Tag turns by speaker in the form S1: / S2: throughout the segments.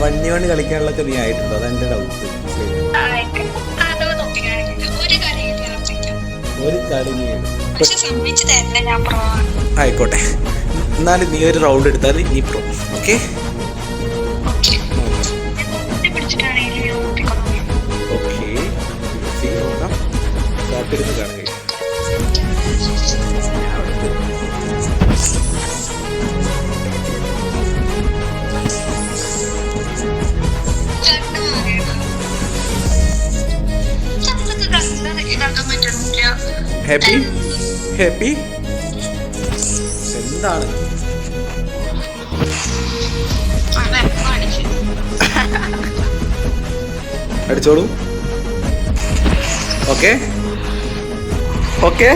S1: വണ്ണിയോണി കളിക്കാനുള്ളൊക്കെ നീ ആയിട്ടുണ്ടോ? അതെന്റെ ഡൗട്ട്
S2: ഒരു
S1: കളി നീ ആയിക്കോട്ടെ. എന്നാലും നീ ഒരു റൗണ്ട് എടുത്താൽ നീ പ്രോ ഓക്കെ ഹാപ്പി? എന്താണ്? അടിച്ചോളൂ. ഓക്കെ. ഓക്കെ.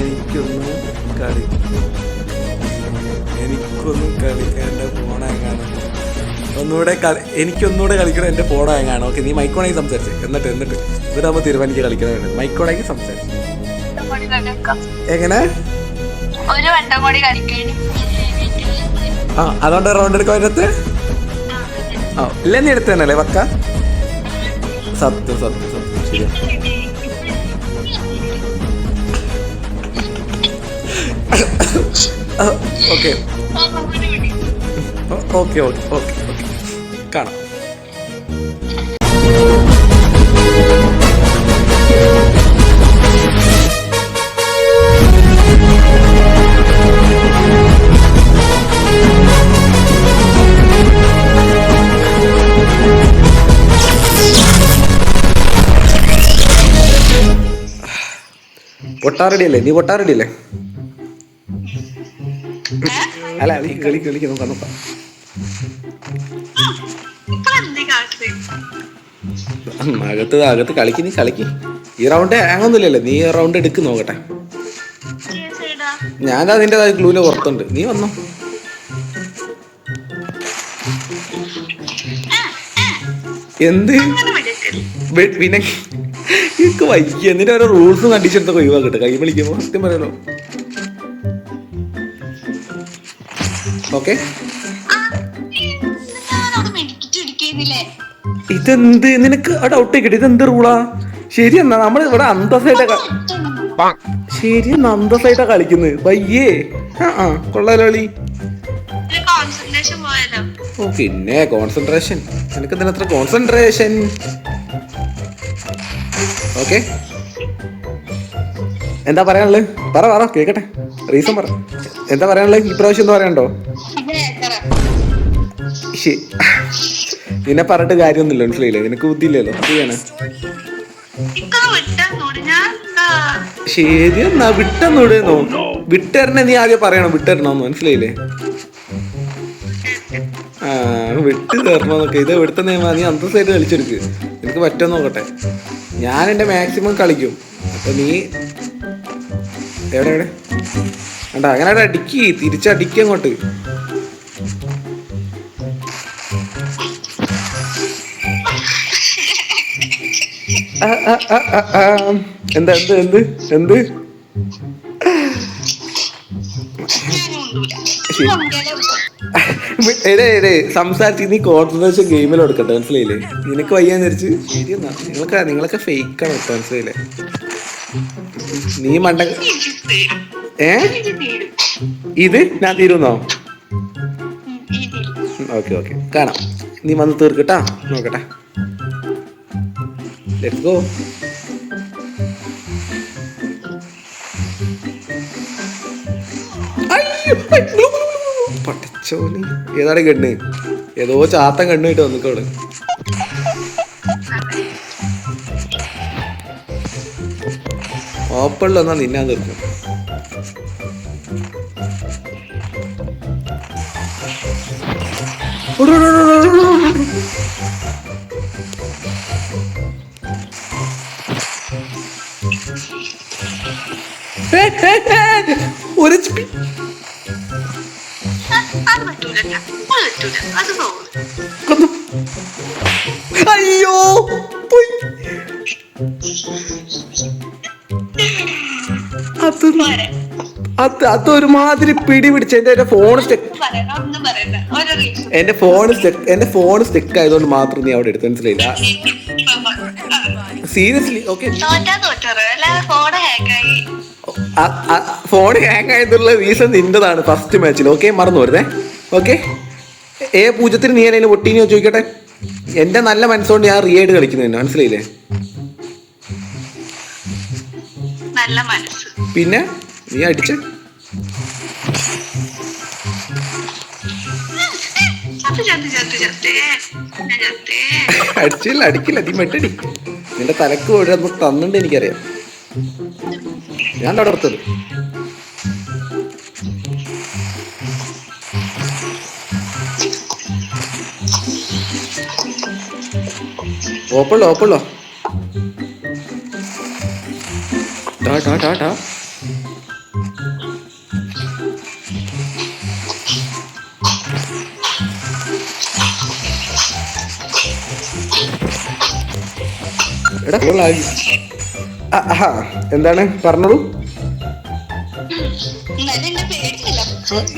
S1: എനിക്കൊന്നും കളി എനിക്കൊന്നും കളിക്കേണ്ട ഫോണാങ്ങാണ് ഒന്നുകൂടെ കളി എനിക്കൊന്നുകൂടെ കളിക്കണം എന്റെ എന്റെ ഫോണാങ്ങാണ് ഓക്കെ നീ മൈക്കോണായി സംസാരിച്ച്. എന്നിട്ട് എന്നിട്ട് ഇവരാകുമ്പോൾ തീരുമാനിക്കുക കളിക്കണതാണ് മൈക്കോണായി സംസാരിച്ച്. എങ്ങനെ? ആ അതുകൊണ്ട് റൗണ്ട് എടുക്കാൻ അതിനകത്ത്? ആ ഇല്ല നീ എടുത്തു തന്നെയല്ലേ പക്ക? സത്യം സത്യം സത്യം. ശരി ഓക്കെ. Okay okay okay. പൊട്ടാറടി അല്ലേ നീ പൊട്ടാറടി അല്ലേ അല്ല നീ കളി കളിക്ക് നോക്കാം നോക്കാം. അകത്ത് അകത്ത് കളിക്ക് നീ കളിക്ക്. ഈ റൗണ്ട് അങ്ങൊന്നുമില്ലല്ലോ നീ റൗണ്ട് എടുക്ക് നോക്കട്ടെ. ഞാൻ അതിന്റെതായ ക്ലൂൽ പുറത്തുണ്ട് നീ വന്നോ. എന്ത്? പിന്നെ എനിക്ക് വൈകി എന്നിട്ട് ഓരോ റൂൾസും കണ്ടീഷൻസൊക്കെ ഒഴിവാക്കട്ടെ കൈ വിളിക്കുമ്പോ സത്യം പറയാലോ ഓക്കെ ഇതെന്ത്? നിനക്ക് ആ ഡൗട്ട് കിട്ടി ഇതെന്ത് റൂളാ ശരി എന്നാ നമ്മൾ ഇവിടെ അന്തസ്സായിട്ടാ ശരി എന്നാ അന്തസ്സായിട്ടാ കളിക്കുന്നത് ബയ്യേ ആ ആ കൊള്ളാലോ കളി. ഓ പിന്നെ കോൺസെൻട്രേഷൻ നിനക്ക് എന്തിനാ കോൺസെൻട്രേഷൻ ഓക്കെ. എന്താ പറയാനുള്ളത് പറ പറ കേക്കട്ടെ. റീസൺ പറ. എന്താ പറയാനുള്ളത് ഈ പ്രാവശ്യം എന്താ പറയണ്ടോ. നിന്നെ പറഞ്ഞിട്ട് കാര്യമൊന്നുമില്ല മനസ്സിലായില്ലേ? നിനക്ക് ബുദ്ധിയില്ലല്ലോ. അത് ചെയ്യാണ്. ശരി എന്നാ വിട്ടെന്നോട് വിട്ടരണേ നീ ആദ്യം പറയണം. വിട്ടരണോന്ന് മനസ്സിലായില്ലേ? വിട്ട് തരണോന്നൊക്കെ ഇത് ഇവിടുത്തെ നിയമം നീ അന്തസ്സായിട്ട് കളിച്ചെടുക്ക് എനിക്ക് പറ്റുമോ നോക്കട്ടെ. ഞാൻ എന്റെ മാക്സിമം കളിക്കും. അപ്പൊ നീ എവിടെ എവിടെ? വേണ്ട അങ്ങനെ അവിടെ അടിക്ക്. തിരിച്ചടിക്ക് അങ്ങോട്ട്. എന്താ എന്ത് എന്ത് എന്ത്? എടേ എടേ സംസാരിച്ച് നീ കോൺസെൻട്രേഷൻ ഗെയിമിൽ കൊടുക്കട്ടെ മനസ്സിലായില്ലേ? നിനക്ക് വയ്യാന്ന് വിചാരിച്ച് ശരി നിങ്ങളൊക്കെ നിങ്ങളൊക്കെ ഫേക്കാണ് കേട്ടോ മനസ്സിലായില്ലേ? നീ മണ്ട ഏ? ഇത്? ഞാൻ തീരുന്നോ? Okay okay. കാണാം. നീ വന്ന് തീർക്കട്ടാ. നോക്കട്ടെ. ലെറ്റ്സ് ഗോ പടച്ചോന് ഏതാണ് കണ്ണ്? ഏതോ ചാത്തൻ കണ്ണ് കിട്ടും വന്നിക്കോൾ ഓപ്പണിൽ വന്നാ നിന്നാൻ തീർക്കും. ഒരു
S2: അത് പറ്റൂല അത് പോകും
S1: അയ്യോ. അത് അത് അതൊരുമാതിരി പിടി പിടിച്ച് എന്റെ എന്റെ ഫോൺ എന്റെ ഫോൺ സ്റ്റെക്ക് എന്റെ ഫോൺ സ്റ്റെക്ക് ആയതുകൊണ്ട് മാത്രം നീ അവിടെ എടുത്ത് മനസ്സിലായില്ല? സീരിയസ്ലി ഓക്കെ
S2: ഫോൺ
S1: ഹാങ് ആയതുള്ള റീസൺ നിന്റേതാണ് ഫസ്റ്റ് മാച്ചിൽ ഓക്കെ മറന്നു വരുന്നേ ഓക്കെ ഏ പൂജ്യത്തിന് നീ എന്നെ ഒട്ടീനിയോ ചോദിക്കട്ടെ? എന്റെ നല്ല മനസ്സുകൊണ്ട് ഞാൻ റിയേഡ് കളിക്കുന്നു മനസ്സിലായില്ലേ?
S2: നല്ല മനസ്സ്.
S1: പിന്നെ നീ അടിച്ച്. അടിച്ചില്ല അടിക്കില്ല നീ മെട്ടടി. നിന്റെ തലക്ക് ഓരോന്ന് തന്നിട്ടുണ്ട് എനിക്കറിയാം. ഞാൻ അവിടെ ഓപ്പള്ളോ ഓപ്പള്ളോ ടാ ടാ ടാ ടാ. എടാ എന്താണ്? പറഞ്ഞോളൂ.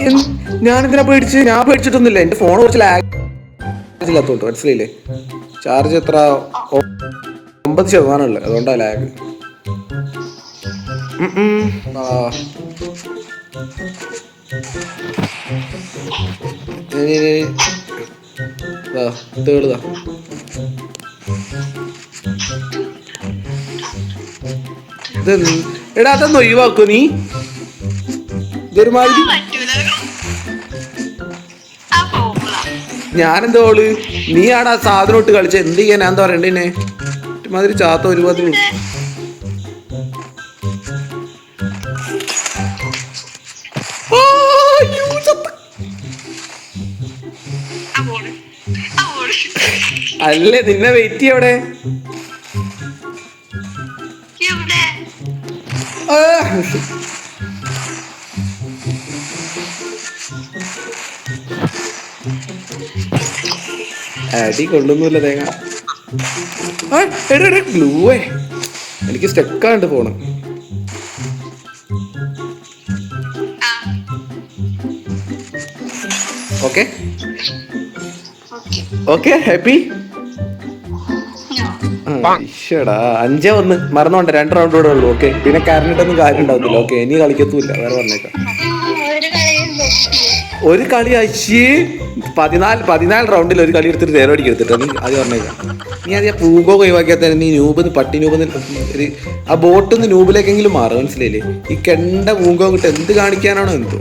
S2: ഞാൻ
S1: ഞാനെന്തിനാ പേടിച്ച് ഞാൻ പേടിച്ചിട്ടൊന്നുമില്ല. എന്റെ ഫോൺ കുറച്ച് ലാഗ് ഇല്ലാത്തോട്ട് മനസ്സിലായില്ലേ? ചാർജ് എത്ര? ഒമ്പത് ശതമാനം ഉള്ളത് അതുകൊണ്ടാ ലാഗ് തേടുതാ ഇത് എടാ അതൊന്ന് ഒഴിവാക്കോ നീ. ഇതൊരുമാതിരി ഞാനെന്താ ഓൾ? നീ ആണ് ആ സാധനം ഇട്ട് കളിച്ച. എന്ത് ചെയ്യാൻ ഞാൻ എന്താ പറയണ്ടേ ഒരുമാതിരി ചാത്ത ഒരുപാട് ആ.
S2: ആ ആ
S1: അല്ലേ നിന്നെ വെയിറ്റ് ചെയ്യവിടെ
S2: എവിടെ?
S1: അടി കൊള്ളുന്നില്ല തേങ്ങ. എടാ എടാ ഗ്ലൂവേ. എനിക്ക് സ്റ്റെക്കാണ്ട്
S2: പോണം.
S1: ഓക്കെ. Okay happy? ഈശ്വടാ. അഞ്ചേ ഒന്ന്. മറന്നോണ്ട രണ്ട് റൗണ്ട് കൂടെ ഉള്ളൂ. ഓക്കെ. പിന്നെ കരണ്ടിട്ടൊന്നും കാര്യം ഉണ്ടാവത്തില്ല ഓക്കെ ഇനി കളിക്കത്തൂല്ല വേറെ പറഞ്ഞേക്കാം.
S2: ഒരു
S1: കളി അശ്യേ പതിനാല് പതിനാല് റൗണ്ടിൽ ഒരു കളി എടുത്തിട്ട് നേരെ അടിക്ക് എടുത്തിട്ട് നീ അത് പറഞ്ഞേക്കാം നീ അത് പൂകോ ഒഴിവാക്കിയാൽ തന്നെ നീ നൂബ് പട്ടി നൂബ് ഒരു ആ ബോട്ടിൽ നിന്ന് നൂബിലേക്കെങ്കിലും മാറും മനസ്സിലായില്ലേ? ഈ കെണ്ട പൂങ്കോ കിട്ട് എന്ത് കാണിക്കാനാണോ എന്തോ.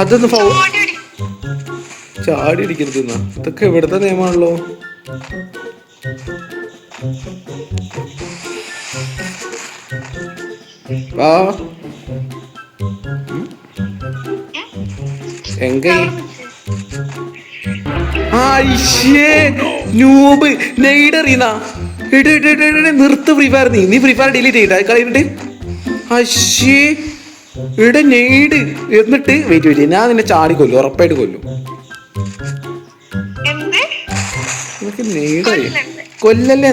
S1: അതൊന്ന് ഫൗ ചാടി അടിക്കരുത് ഇതൊക്കെ ഇവിടുത്തെ നിയമാണല്ലോ ആ എങ്ക. നൂബ് നെയ്ഡറിയുന്ന നിർത്ത് ഫ്രീ ഫയർ നീ. നീ ഫ്രീ ഫയർ ഡിലീറ്റ് ചെയ്ത കളിയിട്ട് അശ്യേ ഇവിടെ നെയ്ഡ് എന്നിട്ട് വെയിറ്റ് വെയിറ്റ് ഞാൻ നിന്നെ ചാടി കൊല്ലും ഉറപ്പായിട്ട് കൊല്ലും. നെയ്ഡായി
S2: കൊല്ലണ്ടേ?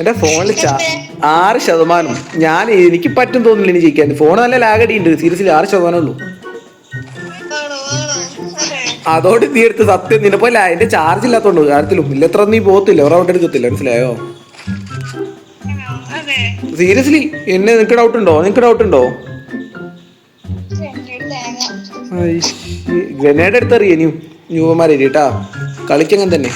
S1: എന്റെ ഫോണിൽ ആറ് ശതമാനം. ഞാൻ എനിക്ക് പറ്റും തോന്നുന്നില്ല ഇനി ജയിക്കാൻ. ഫോൺ നല്ല ലാഗടി ഉണ്ട് സീരിയസ്ലി ആറ് ശതമാനം ഉള്ളൂ. അതോട് തീർത്ത് സത്യം നിനപ്പോ എന്റെ ചാർജ് ഇല്ലാത്തോണ്ട് കാര്യത്തിലും ഇല്ല. എത്ര നീ പോകത്തില്ല. റൗണ്ട് എടുക്കത്തില്ല. മനസ്സിലായോ? സീരിയസ്ലി എന്നെ നിനക്ക് ഡൗട്ട് ഉണ്ടോ? നിനക്ക് ഡൗട്ട് ഉണ്ടോ? ഗ്രനേഡ് എടുത്തറിയ ന്യൂ ന്യൂവന്മാരെ കേട്ടാ കളിക്കങ്ങനെ തന്നെ.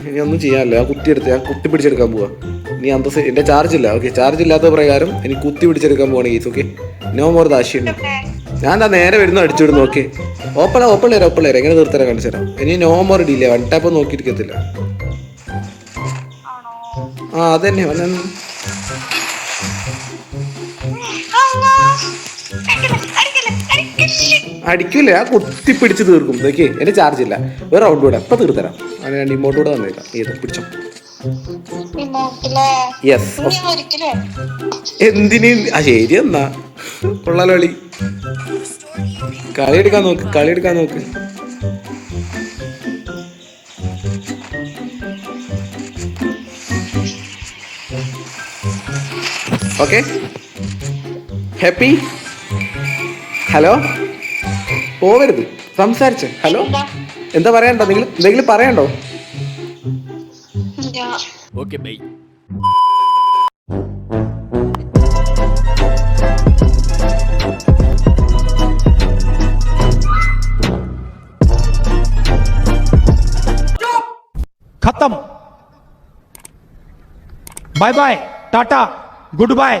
S1: ഇനി- ഒന്നും ചെയ്യാനല്ലോ. ആ കുത്തി എടുത്ത് ഞാൻ കുത്തി പിടിച്ചെടുക്കാൻ പോവാ. ഇനി അന്ത എന്റെ ചാർജ് ഇല്ല. ഓക്കെ ചാർജ് ഇല്ലാത്ത പ്രകാരം എനിക്ക് കുത്തി പിടിച്ചെടുക്കാൻ പോവാണ് ഗീസ് ഓക്കെ നോ മോർ ദാശിയുണ്ട് ഞാൻ എന്താ നേരെ വരുന്നു അടിച്ചു വിടുന്നു ഓക്കെ ഓപ്പൺ ഓപ്പൺ തരാം ഓപ്പൺ തരാം എങ്ങനെ തീർത്തരാൻ കാണിച്ചു തരാം. ഇനി no more delay one tap നോക്കിയിരിക്കത്തില്ല. ആ അതന്നെ. അടിക്കില്ല കുത്തി പിടിച്ച് തീർക്കും. ഇതൊക്കെ എന്റെ ചാർജ് ഇല്ല. ഒരു റൗണ്ട് കൂടെ അപ്പൊ തീർത്തരാം. അങ്ങനെ രണ്ട് ഇമോട്ട് കൂടെ തന്നേക്കാം. ഏത് പിടിച്ചോ. യെസ് എന്തിന്? ആ ശരി എന്നാ. കൊള്ളാലോ കളി കളി എടുക്കാൻ നോക്ക് കളി എടുക്കാൻ നോക്ക്. ഓക്കെ ഹാപ്പി ഹലോ പോവരുത് സംസാരിച്ച് ഹലോ എന്താ പറയണ്ടോ നിങ്ങൾ എന്തെങ്കിലും പറയണ്ടോ
S2: ഇല്ല
S3: ഓക്കെ ബൈ
S4: खत्म bye bye tata goodbye